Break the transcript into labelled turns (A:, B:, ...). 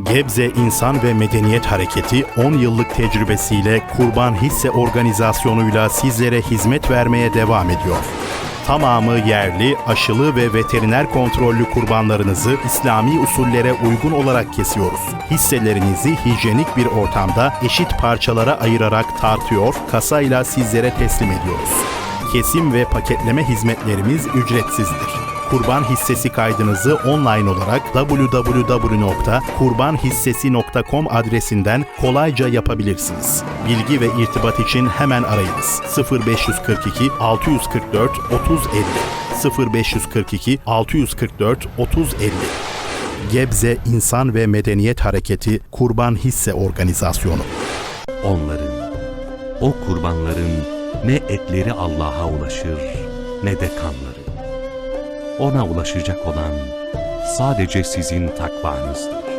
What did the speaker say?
A: Gebze İnsan ve Medeniyet Hareketi 10 yıllık tecrübesiyle kurban hisse organizasyonuyla sizlere hizmet vermeye devam ediyor. Tamamı yerli, aşılı ve veteriner kontrollü kurbanlarınızı İslami usullere uygun olarak kesiyoruz. Hisselerinizi hijyenik bir ortamda eşit parçalara ayırarak tartıyor, kasayla sizlere teslim ediyoruz. Kesim ve paketleme hizmetlerimiz ücretsizdir. Kurban hissesi kaydınızı online olarak www.kurbanhissesi.com adresinden kolayca yapabilirsiniz. Bilgi ve irtibat için hemen arayınız. 0542 644 3050 0542 644 3050 Gebze İnsan ve Medeniyet Hareketi Kurban Hisse Organizasyonu
B: Onların, o kurbanların ne etleri Allah'a ulaşır ne de kanları. Ona ulaşacak olan sadece sizin takvanızdır.